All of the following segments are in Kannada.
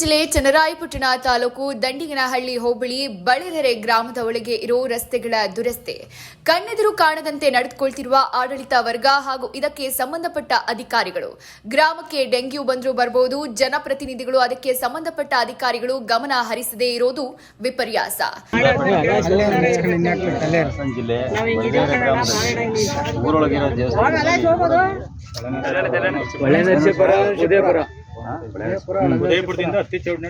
ಜಿಲ್ಲೆ ಚನ್ನರಾಯಪಟ್ಟಣ ತಾಲೂಕು ದಂಡಿಗನಹಳ್ಳಿ ಹೋಬಳಿ ಬಳೆದರೆ ಗ್ರಾಮದ ಒಳಗೆ ಇರೋ ರಸ್ತೆಗಳ ದುರಸ್ತೆ. ಕಣ್ಣೆದುರು ಕಾಣದಂತೆ ನಡೆದುಕೊಳ್ತಿರುವ ಆಡಳಿತ ವರ್ಗ ಹಾಗೂ ಇದಕ್ಕೆ ಸಂಬಂಧಪಟ್ಟ ಅಧಿಕಾರಿಗಳು. ಗ್ರಾಮಕ್ಕೆ ಡೆಂಗ್ಯೂ ಬಂದರೂ ಬರಬಹುದು ಜನಪ್ರತಿನಿಧಿಗಳು ಅದಕ್ಕೆ ಸಂಬಂಧಪಟ್ಟ ಅಧಿಕಾರಿಗಳು ಗಮನ ಹರಿಸದೇ ಇರೋದು ವಿಪರ್ಯಾಸ. ಜಿಲ್ಲೆ ಉದಯಪುರದಿಂದ ಅತಿ ರೋಡ್.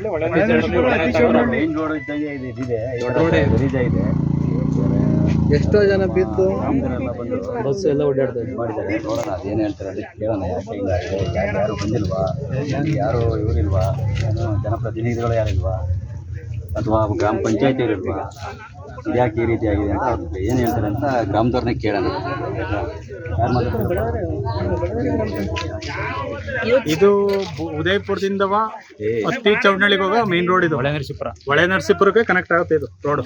ಇದ್ದಂಗೆ ಇದು ಎಷ್ಟೋ ಜನ ಬಿದ್ದು ಬಸ್ ಎಲ್ಲ ಓಡಾಡ್ತಾರೆ ಇದು ಮಾಡಿದ್ದಾರೆ. ನೋಡೋಣ ಅದೇನು ಹೇಳ್ತಾರೆ ಅದಕ್ಕೆ ಕೇಳೋಣ. ಯಾಕೆ ಹಿಂಗಾಗಿದೆ ಯಾರು ಬಂದಿಲ್ವಾ? ಯಾರು ಇವರಿಲ್ವಾ? ಏನು ಜನಪ್ರತಿನಿಧಿಗಳು ಯಾರಿಲ್ವಾ? ಅಥವಾ ಗ್ರಾಮ ಪಂಚಾಯತಿ ಇಲ್ವಾ ಇದು ಯಾಕೆ ಈ ರೀತಿ ಆಗಿದೆ ಅಂತ ಅವ್ರು ಏನು ಹೇಳ್ತಾರೆ ಅಂತ ಗ್ರಾಮದವ್ರನ್ನೇ ಕೇಳೋಣ. ಯಾರು ಮಾತಾಡ್ತಾರೆ? ಇದು ಉದಯಪುರದಿಂದವ ಹತ್ತಿ ಚೌಡ್ನಳ್ಳಿಗೆ ಹೋಗೋ ಮೇನ್ ರೋಡ್ ಇದು. ಒಳೆ ನರಸೀಪುರ. ಒಳೆ ನರಸೀಪುರಕ್ಕೆ ಕನೆಕ್ಟ್ ಆಗುತ್ತೆ ಇದು ರೋಡ್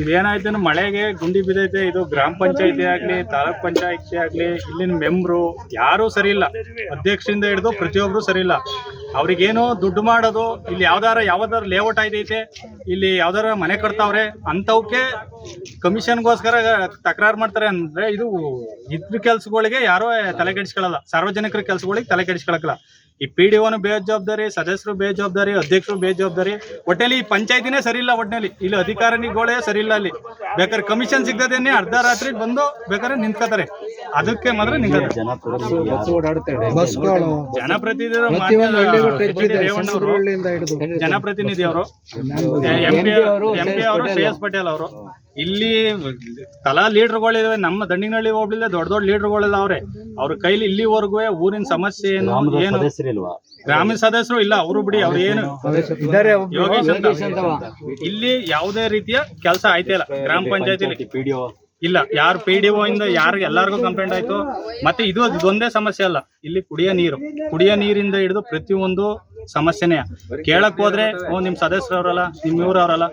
ಇದೇನಾಯ್ತು ಅಂದ್ರೆ ಮಳೆಗೆ ಗುಂಡಿ ಬಿದ್ದೈತೆ, ಇದು ಗ್ರಾಮ ಪಂಚಾಯತಿ ಆಗ್ಲಿ, ತಾಲೂಕ್ ಪಂಚಾಯತಿ ಆಗ್ಲಿ, ಇಲ್ಲಿನ ಮೆಂಬ್ರು ಯಾರು ಸರಿ ಇಲ್ಲ ಅಧ್ಯಕ್ಷರಿಂದ ಹಿಡಿದು ಪ್ರತಿಯೊಬ್ರು ಸರಿ ಇಲ್ಲ ಅವ್ರಿಗೇನೋ ದುಡ್ಡು ಮಾಡೋದು, ಇಲ್ಲಿ ಯಾವ್ದಾರ ಯಾವ್ದಾರ ಲೇಔಟ್ ಆಯ್ತೈತೆ, ಇಲ್ಲಿ ಯಾವ್ದಾರ ಮನೆ ಕಟ್ತಾವ್ರೆ ಅಂಥವಕ್ಕೆ ಕಮಿಷನ್ಗೋಸ್ಕರ ತಕರಾರು ಮಾಡ್ತಾರೆ ಅಂದ್ರೆ ಇದು ಇದ್ರ ಕೆಲ್ಸಗಳಿಗೆ ಯಾರೋ ತಲೆ ಕೆಡಿಸ್ಕೊಳ್ಳಲ್ಲ ಸಾರ್ವಜನಿಕರ ಕೆಲ್ಸಗಳಿಗೆ ತಲೆ ಕೆಡಿಸ್ಕೊಳಕಲ್ಲ ಈ ಪಿ ಡಿ ಒನು ಬೇಜವಾಬ್ದಾರಿ ಸದಸ್ಯರು ಬೇಜವಾಬ್ದಾರಿ ಅಧ್ಯಕ್ಷರು ಬೇಜವಾಬ್ದಾರಿ. ಒಟ್ಟಲ್ಲಿ ಈ ಪಂಚಾಯತಿನೇ ಸರಿ ಇಲ್ಲ ಒಟ್ಟಿನಲ್ಲಿ ಇಲ್ಲಿ ಅಧಿಕಾರಿಗಳೇ ಸರಿ ಇಲ್ಲ ಅಲ್ಲಿ. ಬೇಕಾದ್ರೆ ಕಮಿಷನ್ ಸಿಗ್ತದೇನೆ ಅರ್ಧ ರಾತ್ರಿ ಬಂದು ಬೇಕಾದ್ರೆ ನಿಂತ್ಕೋತಾರೆ. ಅದಕ್ಕೆ ಮಾತ್ರ ನಿಂತ್ಕೋತಾರೆ. ಜನಪ್ರತಿನಿಧಿ ಜನಪ್ರತಿನಿಧಿ ಅವರು. ಎಂ ಪಿ ಅವರು ಎಂ ಪಿ ಅವರು ಶ್ರೇಯಸ್ ಪಟೇಲ್ ಅವರು. ಇಲ್ಲಿ ಕಲಾ ಲೀಡರ್ಗಳಿದಾವೆ ನಮ್ಮ ದಂಡಿನಹಳ್ಳಿ ಹೋಗ್ಲಿಲ್ಲ ದೊಡ್ಡ ದೊಡ್ಡ ಲೀಡರ್ಗಳಲ್ಲ ಅವ್ರೆ. ಅವ್ರ ಕೈಲಿ ಇಲ್ಲಿವರೆಗೂ ಊರಿನ ಸಮಸ್ಯೆ ಏನು ಏನು? ಗ್ರಾಮೀಣ ಸದಸ್ಯರು ಇಲ್ಲ ಅವರು ಬಿಡಿ ಅವ್ರು ಏನು? ಇದಾರೆ ಯೋಗೇಶ್ ಅಂತ. ಇಲ್ಲಿ ಯಾವುದೇ ರೀತಿಯ ಕೆಲಸ ಆಯ್ತಾ ಇಲ್ಲ. ಗ್ರಾಮ ಪಂಚಾಯತಿಲಿ ಪಿ ಡಿ ಒ. ಇಲ್ಲ ಯಾರು ಪಿ ಡಿ ಇಂದ ಯಾರು ಎಲ್ಲರಿಗೂ ಕಂಪ್ಲೇಂಟ್ ಆಯ್ತು. ಮತ್ತೆ ಇದು ಒಂದೇ ಸಮಸ್ಯೆ ಅಲ್ಲ. ಇಲ್ಲಿ ಕುಡಿಯೋ ನೀರು. ಕುಡಿಯೋ ನೀರಿಂದ ಹಿಡಿದು ಪ್ರತಿಯೊಂದು ಸಮಸ್ಯೆನೇ. ಕೇಳಕ್ ಹೋದ್ರೆ ಓ ನಿಮ್ ಸದಸ್ಯರವರಲ್ಲ ನಿಮ್ ಇವ್ರವ್ರಲ್ಲ.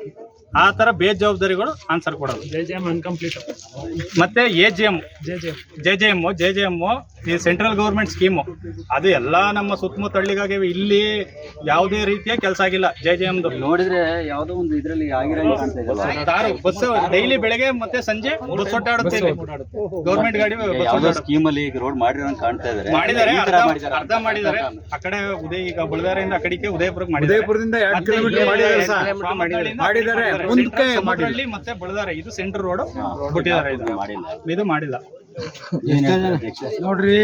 ಆ ತರ ಬೇಜವಾಬ್ದಾರಿಗಳು ಆನ್ಸರ್ ಕೊಡೋದು. ಮತ್ತೆ A G M J J M J J M ಈ ಸೆಂಟ್ರಲ್ ಗೌರ್ಮೆಂಟ್ ಸ್ಕೀಮು ಅದು ಎಲ್ಲಾ ನಮ್ಮ ಸುತ್ತಮುತ್ತ ಹಳ್ಳಿಗಾಗಿ ಇಲ್ಲಿ ಯಾವುದೇ ರೀತಿಯ ಕೆಲಸ ಆಗಿಲ್ಲ. ಜೆ ಜೆ ಎಮ್ದು ನೋಡಿದ್ರೆ ಯಾವುದೋ ಒಂದು ಇದರಲ್ಲಿ ಬಸ್ ಡೈಲಿ ಬೆಳಗ್ಗೆ ಮತ್ತೆ ಸಂಜೆ ಬಸ್ ಒಟ್ಟಾಡುತ್ತೆ ಗೌರ್ಮೆಂಟ್ ಗಾಡಿ ಸ್ಕೀಮ್ ಅಲ್ಲಿ ಈಗ ರೋಡ್ ಮಾಡಿರೋ ಕಾಣ್ತಾ ಇದಾರೆ. ಮಾಡಿದ್ದಾರೆ ಅರ್ಧ ಮಾಡಿದ್ದಾರೆ ಆ ಕಡೆ ಉದಯ ಈಗ ಬಳ್ಳಾರಿಯಿಂದ ಆ ಕಡೆಗೆ ಉದಯಪುರಕ್ಕೆ ಮಾಡಿದ್ದಾರೆ. ಉದಯಪುರದಿಂದ ಎರಡು ಕಿಲೋಮೀಟರ್ ಮಾಡಿದ್ದಾರೆ. ಮಾಡಿದ್ದಾರೆ. ಮುಂದಕ್ಕೆ ಸಮುದ್ರಹಳ್ಳಿ ಮತ್ತೆ ಬಳ್ಳಾರಿ ಇದು ಸೆಂಟರ್ ರೋಡ್ ಬಿಟ್ಟಿದ್ದಾರೆ ಇದು. ಮಾಡಿಲ್ಲ. ಇದು ಮಾಡಿಲ್ಲ. ನೋಡ್ರಿ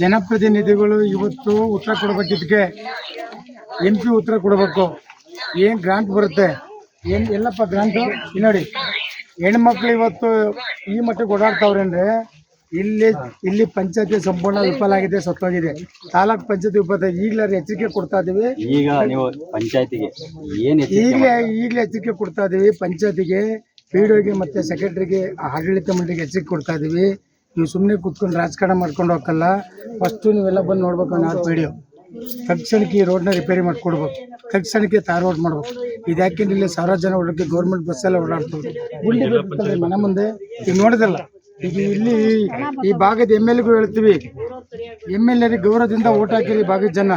ಜನಪ್ರತಿನಿಧಿಗಳು ಇವತ್ತು ಉತ್ತರ ಕೊಡ್ಬೇಕಿದ್ಕೆ ಎಂ ಪಿ ಉತ್ತರ ಕೊಡಬೇಕು. ಏನು ಗ್ರಾಂಟ್ ಬರುತ್ತೆ? ಏನು ಎಲ್ಲಪ್ಪ ಗ್ರಾಂಟ್ ನೋಡಿ ಹೆಣ್ಮಕ್ಳು ಇವತ್ತು ಈ ಮಟ್ಟಿಗೆ ಓಡಾಡ್ತಾವ್ರೆ ಅಂದ್ರೆ ಇಲ್ಲಿ ಇಲ್ಲಿ ಪಂಚಾಯತಿ ಸಂಪೂರ್ಣ ವಿಫಲ ಆಗಿದೆ ಸತ್ತೋಗಿದೆ. ತಾಲೂಕ್ ಪಂಚಾಯತಿ ವಿಪತ್ತು ಈಗಲಾದ್ರೂ ಎಚ್ಚರಿಕೆ ಕೊಡ್ತಾ ಇದೀವಿ. ಈಗ ನೀವು ಪಂಚಾಯತಿಗೆ ಏನು ಈಗಲೇ ಈಗಲೇ ಎಚ್ಚರಿಕೆ ಕೊಡ್ತಾ ಇದೀವಿ. ಪಂಚಾಯತಿಗೆ ಪಿ ಗೆ ಮತ್ತೆ ಸೆಕ್ರೆಟರಿಗೆ ಆಡಳಿತ ಮಂಡಳಿಗೆ ಎಚ್ಚರಿಕೆ ಕೊಡ್ತಾ ಇದೀವಿ. ನೀವು ಸುಮ್ಮನೆ ಕೂತ್ಕೊಂಡು ರಾಜಕಾರಣ ಮಾಡ್ಕೊಂಡು ಹೋಗಲ್ಲ ಫಸ್ಟು ನೀವೆಲ್ಲ ಬಂದು ನೋಡ್ಬೇಕು ನಾವು ಪಿ ಡಿ ತಕ್ಷಣಕ್ಕೆ ಈ ರೋಡ್ನ ರಿಪೇರಿ ಮಾಡಿಕೊಡ್ಬೇಕು. ತಕ್ಷಣಕ್ಕೆ ತಾರ್ ರೋಡ್ ಮಾಡ್ಬೇಕು. ಇದು ಯಾಕೆಂದ್ರೆ ಇಲ್ಲಿ ಸಾವಿರಾರು ಜನ ಓಡಕ್ಕೆ ಗೌರ್ಮೆಂಟ್ ಬಸ್ಸೆಲ್ಲ ಗುಂಡಿ ಬಿದ್ದಿರ್ತದೆ ಮನೆ ಮುಂದೆ. ಈಗ ನೋಡಿದಲ್ಲ ಇಲ್ಲಿ ಈ ಭಾಗದ ಎಂ ಎಲ್ ಹೇಳ್ತೀವಿ. ಎಂ ಎಲ್ ಎರಿಗೆ ಗೌರವದಿಂದ ಓಟ್ ಹಾಕಿರಿ ಭಾಗದ ಜನ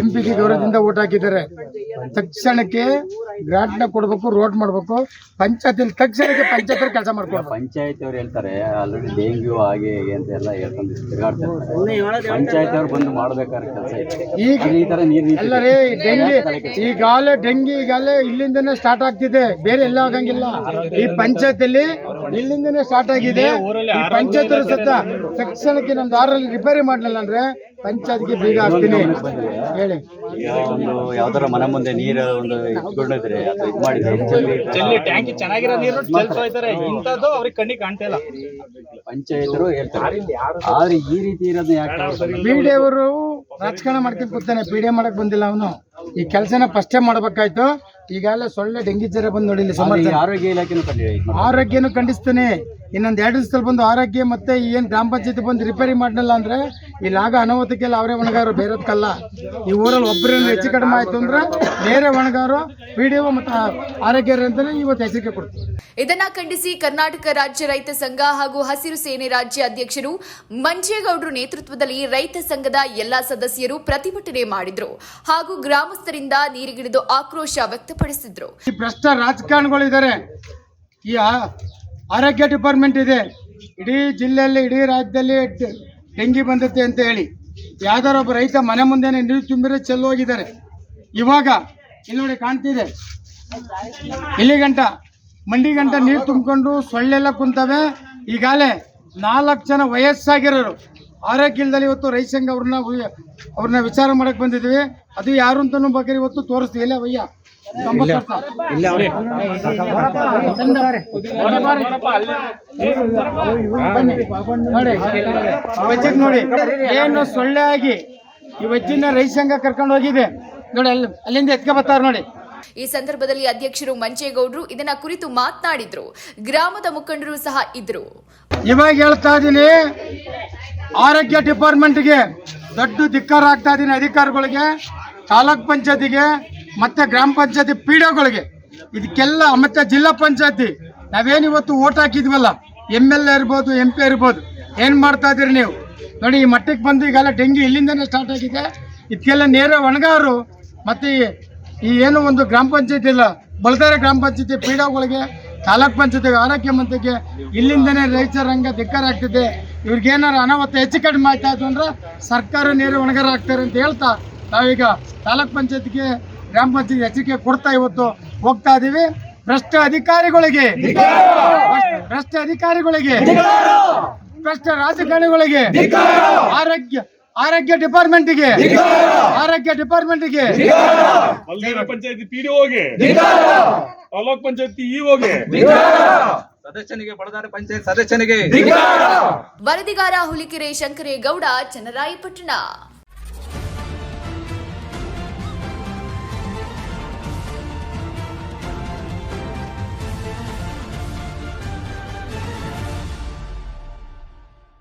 ಎಂ ಪಿಗೆ ಗೌರವದಿಂದ ಓಟ್ ಹಾಕಿದ್ದಾರೆ. ತಕ್ಷಣಕ್ಕೆ ಗ್ರಾಂಟ್ನ ಕೊಡ್ಬೇಕು ರೋಡ್ ಮಾಡ್ಬೇಕು. ಪಂಚಾಯತಿಲಿ ತಕ್ಷಣಕ್ಕೆ ಪಂಚಾಯತ್ ಕೆಲಸ ಮಾಡ್ಕೊಡ್ಬೇಕು ಪಂಚಾಯತ್ ಅವ್ರು ಹೇಳ್ತಾರೆ ಆಲ್ರೆಡಿ ಡೆಂಗ್ಯೂ ಹಾಗೆ ಹೀಗೆ ಅಂತ ಎಲ್ಲ ಹೇಳ್ಕೊಂಡು ತಿರುಗಾಡ್ತಾ ಇರ್ತಾರೆ ಅವ್ರು ಬಂದು ಮಾಡ್ಬೇಕಾದ್ರೆ ಕೆಲಸ ಇದೆ. ಈಗ ಈ ತರ ನೀರ್. ಅಲ್ಲ ಡೆಂಗಿ ಈಗಾಗಲೇ ಡೆಂಗಿ ಈಗಾಗಲೇ ಇಲ್ಲಿಂದನೇ ಸ್ಟಾರ್ಟ್ ಆಗ್ತಿದೆ. ಬೇರೆ ಎಲ್ಲ ಆಗಂಗಿಲ್ಲ. ಈ ಪಂಚಾಯತಿಲಿ ಇಲ್ಲಿಂದನೇ ಸ್ಟಾರ್ಟ್ ಆಗಿದೆ. ಪಂಚಾಯತ್ ಸತ್ತ ತಕ್ಷಣಕ್ಕೆ ನಮ್ದು ಆರಲ್ಲಿ ರಿಪೇರಿ ಮಾಡ್ಲಿಲ್ಲ ಅಂದ್ರೆ ಪಂಚಾಯತ್ಗೆ ಬೀಗ ಹಾಕ್ತೀನಿ. ಹೇಳಿ. ಒಂದು ಯಾವ್ದಾರ ಮನೆ ಮುಂದೆ ನೀರು ಒಂದು ಇಟ್ಕೊಂಡಿದ್ರೆ ಅಥವಾ ಇದು ಮಾಡಿದ್ರೆ ಚೆಲ್ಲಿ ಟ್ಯಾಂಕಿ ಚೆನ್ನಾಗಿರೋ ನೀರು ಚೆಲ್ತಾ ಹೋಯ್ತಾರೆ ಇಂಥದ್ದು ಅವ್ರಿಗೆ ಕಣ್ಣಿಗೆ ಕಾಣ್ತಾ ಇಲ್ಲ. ಪಂಚಾಯತರು ಹೇಳ್ತಾರೆ. ಆದ್ರೆ ಈ ರೀತಿ ಇರೋದು ಯಾಕೆ ಪಿ ಡಿ ಅವರು ರಾಜಕಾರಣ ಮಾಡ್ಕೊಂಡು ಕೂತಾನೆ. ಪಿ ಡಿ ಮಾಡಕ್ ಬಂದಿಲ್ಲ ಅವನು. ಈ ಕೆಲಸನ ಫಸ್ಟೇ ಮಾಡ್ಬೇಕಾಯ್ತು. ಈಗಾಗಲೇ ಸೊಳ್ಳೆ ಡೆಂಗಿ ಜ್ವರ ಬಂದು ನೋಡಿ ಇಲ್ಲಿ ಈ ಜನ ಆರೋಗ್ಯ ಇಲಾಖೆನೂ ಕಂಡು ಇದು ಮಾಡ್ತಾರೆ. ಆರೋಗ್ಯನು ಖಂಡಿಸ್ತಾನೆ. ಇನ್ನೊಂದ್ ಎರಡು ದಿವಸದಲ್ಲಿ ಬಂದು ಆರೋಗ್ಯ ಮತ್ತೆ ಏನ್ ಗ್ರಾಮ ಪಂಚಾಯತಿ ಬಂದು ರಿಪೇರಿ ಮಾಡಲಿಲ್ಲ ಅಂದ್ರೆ ಇಲ್ಲಿ ಆಗ ಅನಾಹುತಕ್ಕೆಲ್ಲ ಅವರೇ ಒಣಗಾರು ಬೇರೆದಕ್ಕಲ್ಲ ಈ ಊರಲ್ಲಿ ಒಬ್ಬರಿಂದ ಹೆಚ್ಚು ಕಡಿಮೆ ಆಯ್ತು ಅಂದ್ರೆ ಬೇರೆ ಒಣಗಾರು ಪಿ ಡಿ ಒ ಮತ್ತು ಆರೋಗ್ಯ ಅಂತಾನೆ ಇವತ್ತು ಎಚ್ಚರಿಕೆ ಕೊಡ್ತಾರೆ. ಇದನ್ನ ಖಂಡಿಸಿ ಕರ್ನಾಟಕ ರಾಜ್ಯ ರೈತ ಸಂಘ ಹಾಗೂ ಹಸಿರು ಸೇನೆ ರಾಜ್ಯ ಅಧ್ಯಕ್ಷರು ಮಂಜೇಗೌಡರು ನೇತೃತ್ವದಲ್ಲಿ ರೈತ ಸಂಘದ ಎಲ್ಲಾ ಸದಸ್ಯರು ಪ್ರತಿಭಟನೆ ಮಾಡಿದ್ರು ಹಾಗೂ ಗ್ರಾಮಸ್ಥರಿಂದ ನೀರಿಗಿಳಿದು ಆಕ್ರೋಶ ವ್ಯಕ್ತಪಡಿಸಿದ್ರು ಈ ಭ್ರಷ್ಟ ರಾಜಕಾರಣಿಗಳಿದ್ದಾರೆ. ಈ ಆ- ಆರೋಗ್ಯ ಡಿಪಾರ್ಟ್ಮೆಂಟ್ ಇದೆ. ಇಡೀ ಜಿಲ್ಲೆಯಲ್ಲಿ, ಇಡೀ ರಾಜ್ಯದಲ್ಲಿ ಡೆಂಗಿ ಬಂದತ್ತೆ ಅಂತ ಹೇಳಿ. ಯಾವ್ದಾರ ಒಬ್ಬ ರೈತ ಮನೆ ಮುಂದೆನೆ ನೀರು ತುಂಬಿದ್ರೆ ಚೆಲ್ಲು ಹೋಗಿದ್ದಾರೆ. ಇವಾಗ ಇಲ್ಲಿ ನೋಡಿ ಕಾಣ್ತಿದೆ. ಇಲ್ಲಿ ಗಂಟ, ಮಂಡಿ ಗಂಟ ನೀರು ತುಂಬಿಕೊಂಡು ಸೊಳ್ಳೆಲ್ಲ ಕುಂತವೆ. ಈಗಾಗಲೇ ನಾಲ್ಕು ಜನ ವಯಸ್ಸಾಗಿರೋರು. ಆರೋಗ್ಯ ಇಲ್ದಲ್ಲಿ ಇವತ್ತು ರೈತ ಸಂಘ ಅವ್ರನ್ನ ಅವ್ರನ್ನ ವಿಚಾರ ಮಾಡಕ್ ಬಂದಿದ್ವಿ. ಅದು ಯಾರು ಅಂತನೂ ಬಗ್ಗೆ ಇವತ್ತು ತೋರಿಸ್ತೀವಿ. ಇಲ್ಲ ಅಯ್ಯ ನೋಡಿ ಏನು ಸೊಳ್ಳೆ ಆಗಿ ಈ ವಜ್ಜಿನ ರೈತ ಸಂಘ ಕರ್ಕೊಂಡು ಹೋಗಿದೆ. ನೋಡಿ ಅಲ್ಲಿ ಅಲ್ಲಿಂದ ಎತ್ಕ ಬರ್ತಾರ ನೋಡಿ. ಈ ಸಂದರ್ಭದಲ್ಲಿ ಅಧ್ಯಕ್ಷರು ಮಂಚೇಗೌಡರು ಇದನ್ನ ಕುರಿತು ಮಾತನಾಡಿದ್ರು. ಗ್ರಾಮದ ಮುಖಂಡರು ಸಹ ಇದ್ರು. ಇವಾಗ ಹೇಳ್ತಾ ಇದ್ದೀನಿ ಆರೋಗ್ಯ ಡಿಪಾರ್ಟ್ಮೆಂಟ್ಗೆ ದೊಡ್ಡ ಧಿಕ್ಕಾರ ಆಗ್ತಾ ಇದ್ದೀನಿ ಅಧಿಕಾರಿಗಳಿಗೆ, ತಾಲೂಕ್ ಪಂಚಾಯತಿಗೆ, ಮತ್ತೆ ಗ್ರಾಮ ಪಂಚಾಯತಿ ಪಿ ಡಿಒಗಳಿಗೆ ಇದಕ್ಕೆಲ್ಲ ಮತ್ತೆ ಜಿಲ್ಲಾ ಪಂಚಾಯತಿ, ನಾವೇನು ಇವತ್ತು ಓಟ್ ಹಾಕಿದ್ವಲ್ಲ? ಎಂ ಎಲ್ ಎ ಇರ್ಬೋದು, ಎಂ ಪಿ ಇರ್ಬೋದು, ಏನು ಮಾಡ್ತಾ ಇದ್ದೀರಿ ನೀವು? ನೋಡಿ, ಈ ಮಟ್ಟಕ್ಕೆ ಬಂದು ಈಗೆಲ್ಲ ಡೆಂಗಿ ಇಲ್ಲಿಂದನೇ ಸ್ಟಾರ್ಟ್ ಆಗಿದೆ. ಇದಕ್ಕೆಲ್ಲ ನೇರ ಒಣಗಾರು ಮತ್ತೆ ಈ- ಏನು ಒಂದು ಗ್ರಾಮ ಪಂಚಾಯತಿ ಇಲ್ಲ ಬಳದಾರೆ ಗ್ರಾಮ ಪಂಚಾಯತಿ ಪಿ ಡಿಒಗಳಿಗೆ ತಾಲೂಕ್ ಪಂಚಾಯತಿ ಆರೋಗ್ಯ ಮಂತ್ರಿಗೆ ಇಲ್ಲಿಂದನೇ ರೈತರಂಗ ಧಿಕ್ಕಾರ ಆಗ್ತಿದೆ. ಇವ್ರಿಗೇನಾರು ಅನಾಹುತ ಹೆಚ್ಚು ಕಡಿಮೆ ಆಯ್ತಾ ಇತ್ತು ಅಂದ್ರೆ ಸರ್ಕಾರ ನೀರು ಒಣಗರ ಆಗ್ತಾರೆ ಅಂತ ಹೇಳ್ತಾ ನಾವೀಗ ತಾಲೂಕ್ ಪಂಚಾಯತ್ಗೆ ಗ್ರಾಮ ಪಂಚಾಯತ್ ಎಚ್ಚರಿಕೆ ಕೊಡ್ತಾ ಇವತ್ತು ಹೋಗ್ತಾ ಇದೀವಿ. ಭ್ರಷ್ಟ ಅಧಿಕಾರಿಗಳಿಗೆ ಭ್ರಷ್ಟ ಅಧಿಕಾರಿಗಳಿಗೆ ಭ್ರಷ್ಟ ರಾಜಕಾರಣಿಗಳಿಗೆ ಆರೋಗ್ಯ ಆರೋಗ್ಯ ಡಿಪಾರ್ಟ್ಮೆಂಟ್ಗೆ ಆರೋಗ್ಯ ಡಿಪಾರ್ಟ್ಮೆಂಟ್ಗೆ ಪಂಚಾಯತಿ ಪಿಡಿಒಗೆ, ತಾಲೂಕ್ ಪಂಚಾಯತಿ ಇಒಗೆ ಸದಸ್ಯನಿಗೆ ಬಡದಾರ ಪಂಚಾಯತ್ ಸದಸ್ಯನಿಗೆ. ವರದಿಗಾರ ಹುಲಿಕೆರೆ ಶಂಕರೇಗೌಡ ಚನ್ನರಾಯಪಟ್ಟಣ.